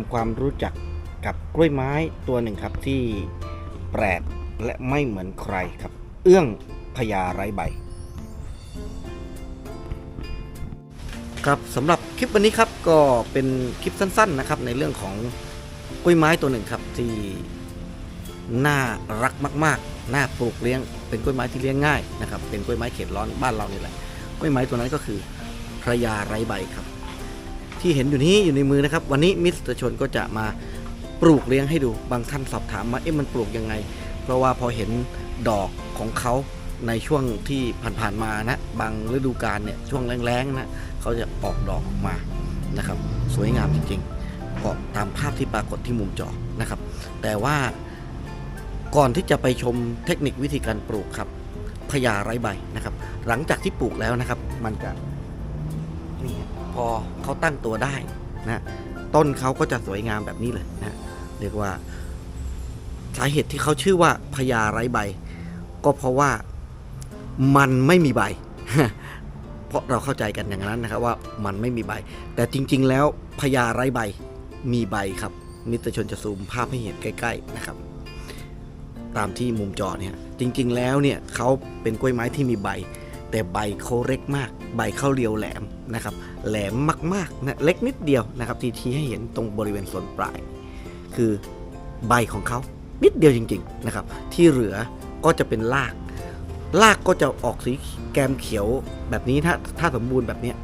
ำความรู้จักกับกล้วยไม้ตัวหนึ่งครับที่แปลกและไม่เหมือนใครครับ เอื้องพญาไร้ใบ ครับสำหรับคลิปวันนี้ครับก็เป็นคลิปสั้นๆนะครับในเรื่องของกล้วยไม้ตัวหนึ่งครับที่น่ารักมากๆ น่าปลูกเลี้ยง เป็นกล้วยไม้ที่เลี้ยงง่ายนะครับ เป็นกล้วยไม้เขตร้อนบ้านเรานี่แหละ กล้วยไม้ตัวนั้นก็คือพระยาไร้ใบครับ ที่เห็นอยู่นี้อยู่ในมือนะครับ วันนี้มิสเตอร์ชนก็จะมาปลูกเลี้ยงให้ดูบางท่านสอบถามมาเอ๊ะมันปลูกยังไง เพราะว่าพอเห็นดอกของเขาในช่วงที่ผ่านๆมานะบางฤดูกาลเนี่ยช่วงแรงๆนะเขาจะออกดอกออกมานะครับ สวยงามจริงๆก็ตามภาพที่ปรากฏที่มุมจอนะครับ แต่ว่าก่อนที่จะไปชมเทคนิควิธีการปลูกครับพญาไร้ใบนะครับ หลังจากที่ปลูกแล้วนะครับ มันจะนี่ พอเขาตั้งตัวได้นะต้นเขาก็จะสวยงามแบบนี้เลยนะเรียกว่าสาเหตุที่เขาชื่อว่าพญาไร้ใบ ก็เพราะว่ามันไม่มีใบ เพราะเราเข้าใจกันอย่างนั้นนะครับว่ามันไม่มีใบ แต่จริง ๆ แล้วพญาไร้ใบมีใบครับมิตรชนจะซูมภาพให้เห็นใกล้ ๆนะครับ ตามที่มุมจอเนี่ยจริง ๆ แล้วเนี่ยเขาเป็นกล้วยไม้ที่มีใบ แต่ใบเขาเล็กมาก ใบเขาเรียวแหลมนะครับ แหลมมากๆนะเล็กนิดเดียวนะครับที่ชี้ให้เห็นตรงบริเวณส่วนปลาย คือใบของเขานิดเดียวจริง ๆนะครับ ที่เหลือก็จะเป็นราก รากก็จะออกสีแกมเขียวแบบนี้ถ้าถ้าสมบูรณ์แบบเนี้ย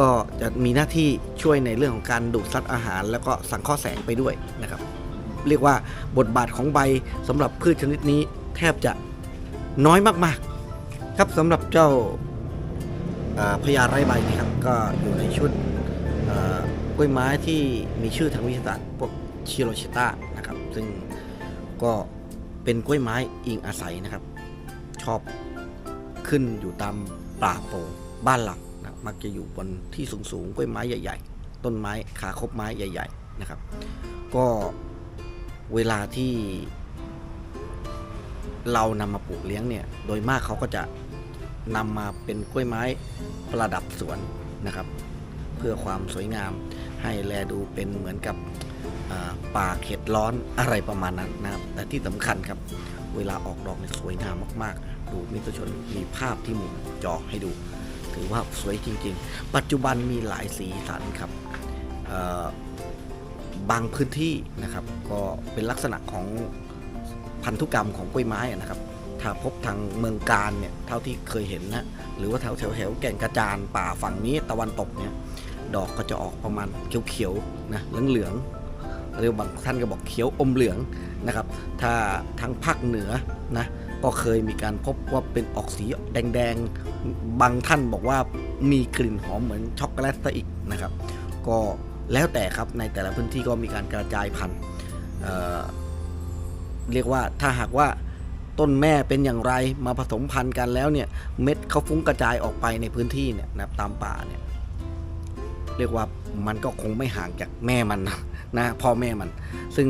ก็จะมีหน้าที่ช่วยในเรื่องของการดูดซับอาหาร แล้วก็สังเคราะห์แสงไปด้วยนะครับ เรียกว่าบทบาทของใบสำหรับพืชชนิดนี้แทบจะน้อยมากๆ ครับสำหรับเจ้าพญาไร้ใบนี่ครับก็อยู่ในชุดกล้วยไม้ที่มีชื่อทางวิทยาศาสตร์พวกชิโรชิต้านะครับ ซึ่งก็เป็นกล้วยไม้อิงอาศัยนะครับ ชอบขึ้นอยู่ตามป่าโป่งบ้านเรานะมักจะอยู่บนที่สูงๆกล้วยไม้ใหญ่ ๆ ต้นไม้ขาคบไม้ใหญ่ ๆนะครับ ก็เวลาที่เรานำมาปลูกเลี้ยงเนี่ย โดยมากเขาก็จะ นำมาเป็นกล้วยไม้ประดับสวนนะครับ เพื่อความสวยงามให้แลดูเป็นเหมือนกับป่าเขตร้อนอะไรประมาณนั้นนะครับ แต่ที่สำคัญครับ เวลาออกดอกเนี่ยสวยงามมากๆ ดูมิตรชนมีภาพที่มุมจอให้ดู ถือว่าสวยจริง ๆ ปัจจุบันมีหลายสีสันครับบางพื้นที่นะครับ ก็เป็นลักษณะของพันธุกรรมของกล้วยไม้นะครับ ถ้าพบทางเมืองการเนี่ยเท่าที่เคยเห็นนะหรือว่าแถวแถวแถวแก่งกระจานป่าฝั่งนี้ตะวันตกเนี่ยดอกก็จะออกประมาณเขียวๆนะเหลืองๆหรือบางท่านก็บอกเขียวอมเหลืองนะครับ ถ้าทางภาคเหนือนะก็เคยมีการพบว่าเป็นออกสีแดงๆ บางท่านบอกว่ามีกลิ่นหอมเหมือนช็อกโกแลตซะอีกนะครับ ก็แล้วแต่ครับในแต่ละพื้นที่ก็มีการกระจายพันธุ์เเรียกว่าถ้าหากว่า ต้นแม่เป็นอย่างไรมาผสมพันธุ์กันแล้วเนี่ยเม็ดเขาฟุ้งกระจายออกไปในพื้นที่เนี่ยนะครับตามป่าเนี่ยเรียกว่ามันก็คงไม่ห่างจากแม่มันนะนะพ่อแม่มัน ซึ่ง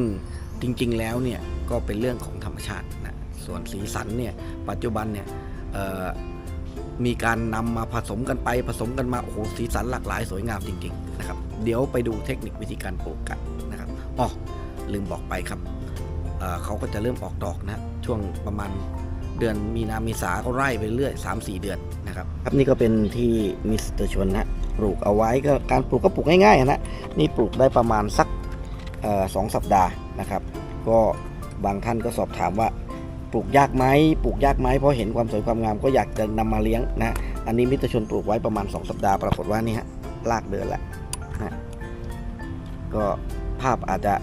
จริงๆแล้วเนี่ยก็เป็นเรื่องของธรรมชาตินะส่วนสีสันเนี่ยปัจจุบันเนี่ยมีการนำมาผสมกันไปผสมกันมาโอ้โหสีสันหลากหลายสวยงามจริงๆนะครับเดี๋ยวไปดูเทคนิควิธีการปลูกกันนะครับอ๋อลืมบอกไปครับ เขาก็จะเริ่มออกดอกนะช่วงประมาณเดือนมีนาเมษาก็ไล่ไปเรื่อย3-4 เดือนนะครับครับนี่ก็เป็นที่มิสเตอร์ชวนนะปลูกเอาไว้ก็การปลูกก็ปลูกง่ายๆนะนี่ปลูกได้ประมาณสักสองสัปดาห์นะครับ ก็บางท่านก็สอบถามว่าปลูกยากไหมปลูกยากไหมเพราะเห็นความสวยความงามก็อยากจะนำมาเลี้ยงนะอันนี้มิตรชนปลูกไว้ประมาณ 2 สัปดาห์ปรากฏว่านี่ฮะลากเดินแล้วนะก็ภาพอาจจะ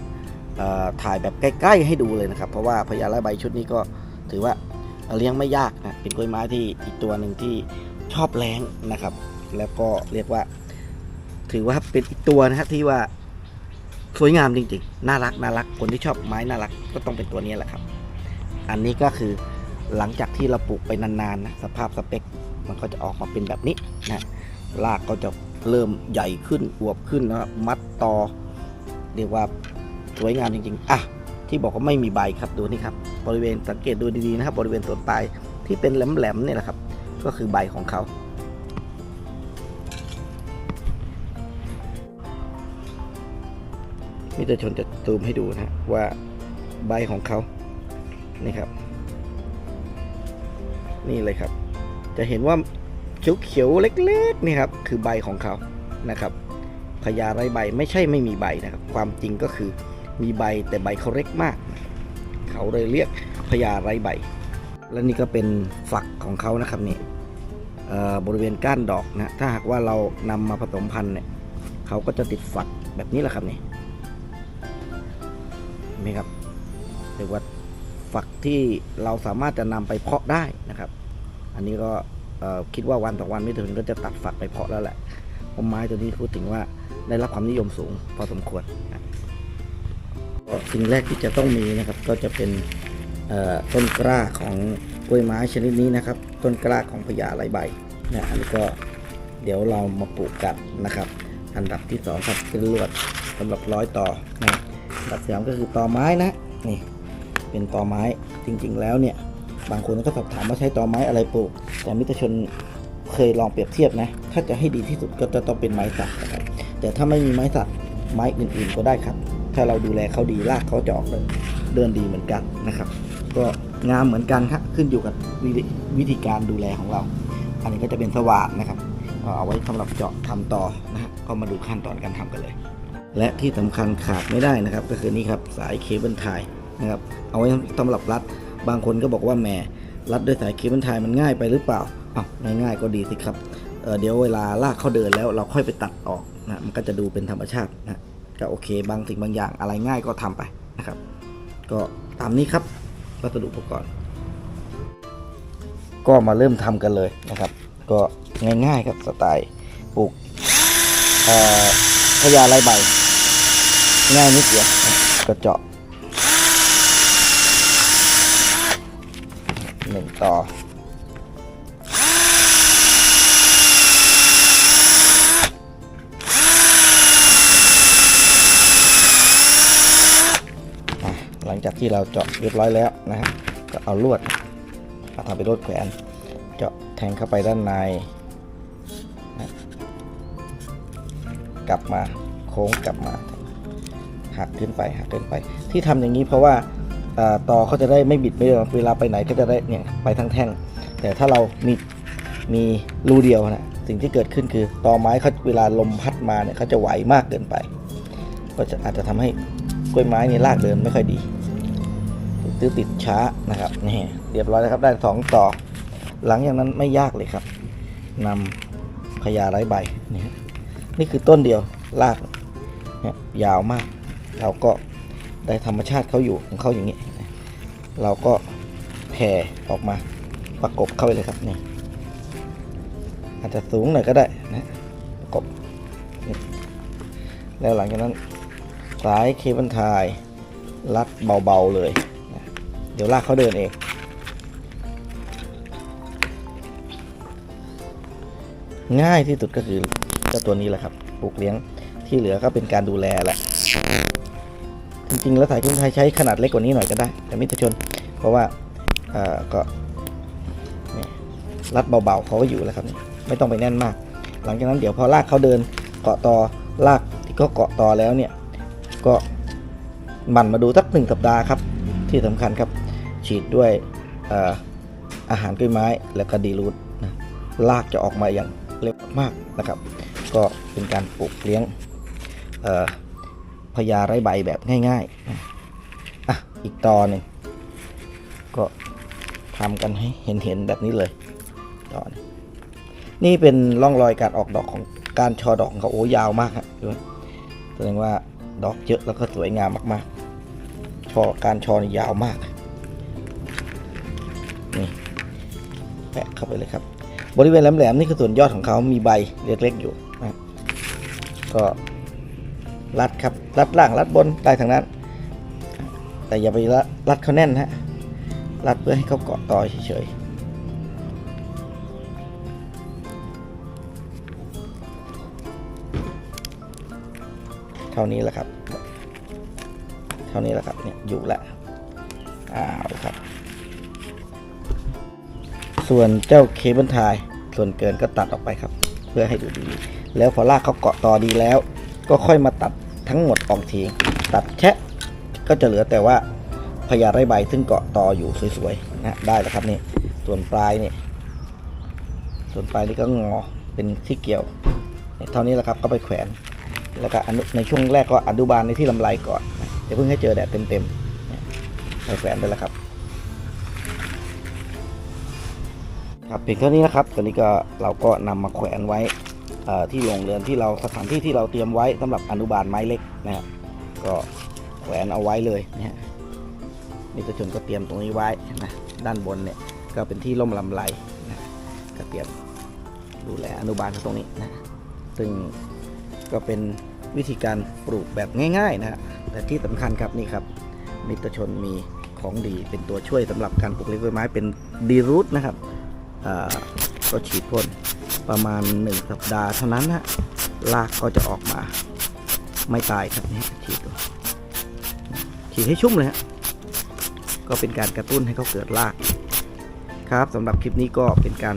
ถ่ายแบบใกล้ๆให้ดูเลยนะครับ เพราะว่าพญาละใบชุดนี้ก็ถือว่าเลี้ยงไม่ยากนะเป็นกล้วยไม้ที่อีกตัวหนึ่งที่ชอบแรงนะครับ แล้วก็เรียกว่า ถือว่าเป็นอีกตัวนะฮะที่ว่าสวยงามจริงๆ น่ารักน่ารัก คนที่ชอบไม้น่ารักก็ต้องเป็นตัวนี้แหละครับ อันนี้ก็คือหลังจากที่เราปลูกไปนานๆนะสภาพสเปคมันก็จะออกมาเป็นแบบนี้นะรากก็จะเริ่มใหญ่ขึ้นอวบขึ้นนะมัดตอเรียกว่า วยงามจริงๆ อะ ที่บอกว่าไม่มีใบครับดูนี่ครับ บริเวณสังเกตดูดีๆนะครับ บริเวณต้นปลายที่เป็นแหลมๆเนี่ยแหละครับ ก็คือใบของเขามิตรชนจะซูมให้ดูนะฮะว่าใบของเขานี่ครับ นี่เลยครับ จะเห็นว่าเขียวๆเล็กๆนี่ครับ คือใบของเขานะครับพญาไรใบไม่ใช่ไม่มีใบนะครับ ความจริงก็คือ มีใบแต่ใบเขาเล็กมาก เขาเลยเรียกพญาไรใบ และนี่ก็เป็นฝักของเขานะครับนี่บริเวณก้านดอกนะถ้าหากว่าเรานำมาผสมพันธุ์เนี่ยเขาก็จะติดฝักแบบนี้แหละครับนี่เห็นไหมครับเรียกว่าฝักที่เราสามารถจะนำไปเพาะได้นะครับ อันนี้ก็คิดว่าวันต่อวันไม่ถึงก็จะตัดฝักไปเพาะแล้วแหละเพราะไม้ตัวนี้พูดถึงว่าได้รับความนิยมสูงพอสมควรนะ สิ่งแรกที่จะต้องมีนะครับก็จะเป็นต้นกล้าของกล้วยไม้ชนิดนี้นะครับ ต้นกล้าของพญาไหลใบนี่ยอันนี้ก็เดี๋ยวเรามาปลูกกันนะครับ อันดับที่สองครับเป็นลวดสำหรับร้อยต่อนะอันดับสามก็คือต่อไม้นะนี่เป็นต่อไม้จริง ๆ แล้วเนี่ยบางคนก็สอบถามว่าใช้ตอไม้อะไรปลูก แต่มิตรชนเคยลองเปรียบเทียบนะ ถ้าจะให้ดีที่สุดก็จะต้องเป็นไม้สักนะครับแต่ถ้าไม่มีไม้สักไม้อื่นๆก็ได้ครับ ถ้าเราดูแลเขาดีรากเขาจะออกเดินดีเหมือนกันนะครับ ก็งามเหมือนกันครับขึ้นอยู่กับวิธีวิธีการดูแลของเรา อันนี้ก็จะเป็นสว่านนะครับเอาไว้สำหรับเจาะทำต่อนะฮะก็มาดูขั้นตอนการทำกันเลย และที่สำคัญขาดไม่ได้นะครับ ก็คือนี่ครับสายเคเบิลไทยนะครับเอาไว้สำหรับรัด บางคนก็บอกว่าแหมรัดด้วยสายเคเบิลไทยมันง่ายไปหรือเปล่าอ้าวง่ายๆก็ดีสิครับเเดี๋ยวเวลาลากเขาเดินแล้วเราค่อยไปตัดออกนะมันก็จะดูเป็นธรรมชาตินะ ก็โอเคบางสิ่งบางอย่างอะไรง่ายก็ทำไปนะครับ ก็ตามนี้ครับวัสดุอุปกรณ์ ก็มาเริ่มทำกันเลยนะครับ ก็ง่ายๆครับสไตล์ปลูกพญาไรใบ ง่ายนิดเดียวนะก็เจาะหนึ่งต่อ จากที่เราเจาะเรียบร้อยแล้วนะฮะก็เอาลวดมาทำเป็นลวดแขวน เจาะแทงเข้าไปด้านในนะกลับมาโค้งกลับมาหักขึ้นไปหักขึ้นไป ที่ทำอย่างนี้เพราะว่าต่อเขาจะได้ไม่บิดไม่เวลาไปไหนก็จะได้เนี่ยไปทั้งแท่ง แต่ถ้าเรามีมีรูเดียวนะสิ่งที่เกิดขึ้นคือตอไม้เขาเวลาลมพัดมาเนี่ยเขาจะไหวมากเกินไป ก็จะอาจจะทำให้กล้วยไม้นี่รากเดินไม่ค่อยดี ตื้อติดช้านะครับนี่เรียบร้อยแล้วครับได้สองต่อ หลังจากนั้นไม่ยากเลยครับนำพญาไร้ใบนี่นี่คือต้นเดียวรากยาวมาก เราก็ได้ธรรมชาติเขาอยู่ของเขาอย่างนี้ เราก็แผ่ออกมาประกบเข้าไปเลยครับนี่อาจจะสูงหน่อยก็ได้นะประกบแล้วหลังจากนั้นสายเคเบิลไทยรัดเบาๆเลย เดี๋ยวลากเขาเดินเอง ง่ายที่สุดก็คือเจ้าตัวนี้แหละครับปลูกเลี้ยงที่เหลือก็เป็นการดูแลแหละ จริงๆ แล้วสายคุณไทยใช้ขนาดเล็กกว่านี้หน่อยก็ได้ แต่มิตรชน เพราะว่าเอ่อก็นี่รัดเบาๆเขาก็อยู่แล้วครับ ไม่ต้องไปแน่นมาก หลังจากนั้นเดี๋ยวพอลากเขาเดินเกาะต่อลากที่ก็เกาะต่อแล้วเนี่ยก็มันมาดูสักหนึ่งสัปดาห์ครับ ที่สำคัญครับ ฉีดด้วยออาหารกล้วยไม้แล้วก็ดีรูทนะลากจะออกมาอย่างเร็วมากนะครับ ก็เป็นการปลูกเลี้ยงพญาไร้ใบแบบง่ายๆนะอะอีกตอหนึ่งก็ทำกันให้เห็นๆแบบนี้เลยตอนนี่เป็นร่องรอยการออกดอกของการชอดอกของเขาโอ้ยาวมากครับแสดงว่าดอกเยอะแล้วก็สวยงามมากๆ ชอการชอยาวมาก แปะเข้าไปเลยครับ บริเวณแหลมๆนี่คือส่วนยอดของเขามีใบเล็กๆอยู่นะครับก็รัดครับรัดล่างรัดบนได้ทั้งนั้น แต่อย่าไปรัดรัดเขาแน่นฮะรัดเพื่อให้เขาเกาะต่อเฉยๆเท่านี้แหละครับ เท่านี้แหละครับเนี่ยอยู่ละอ้าวครับ ส่วนเจ้าเคเบิลไทยส่วนเกินก็ตัดออกไปครับ เพื่อให้ดูดีแล้วพอลากเขาเกาะต่อดีแล้ว ก็ค่อยมาตัดทั้งหมดออกทีตัดแชะก็จะเหลือแต่ว่าพญาไร่ใบซึ่งเกาะต่ออยู่สวยๆนะได้แล้วครับนี่ส่วนปลายนี่ส่วนปลายนี่ก็งอเป็นที่เกี่ยวเท่านี้แหละครับก็ไปแขวน แล้วก็อนุในช่วงแรกก็อนุบาลในที่ลำไรก่อนนะอย่าเพิ่งให้เจอแดดเต็มๆไปแขวนได้แล้วครับ ครับเพียงเท่านี้นะครับ ตอนนี้ก็เราก็นำมาแขวนไว้ที่โรงเรือนที่เราสถานที่ที่เราเตรียมไว้สำหรับอนุบาลไม้เล็กนะครับก็แขวนเอาไว้เลยนะฮะมิตรชนก็เตรียมตรงนี้ไว้นะด้านบนเนี่ยก็เป็นที่ร่มลำไรนะก็เตรียมดูแลอนุบาลตรงนี้นะซึ่งก็เป็นวิธีการปลูกแบบง่ายๆนะฮะแต่ที่สำคัญครับนี่ครับมิตรชนมีของดีเป็นตัวช่วยสำหรับการปลูกเล็กไม้เป็นดีรูทนะครับ ก็ฉีดพ่นประมาณ 1 สัปดาห์เท่านั้นฮะรากก็จะออกมา ไม่ตายครับนี่ฉีดฉีดให้ชุ่มเลยฮะก็เป็นการกระตุ้นให้เขาเกิดราก ครับสำหรับคลิปนี้ก็เป็นการ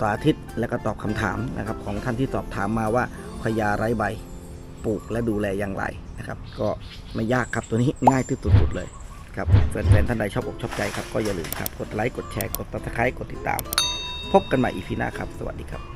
ตาทิศและก็ตอบคำถามนะครับ ของท่านที่สอบถามมาว่าพญาไร้ใบปลูกและดูแลอย่างไรนะครับ ก็ไม่ยากครับตัวนี้ง่ายที่สุดๆเลย ครับแฟนๆท่านใดชอบอกชอบใจครับก็อย่าลืมครับกดไลค์กดแชร์กดติดตามกดติดตาม พบกันใหม่อีพีหน้าครับ สวัสดีครับ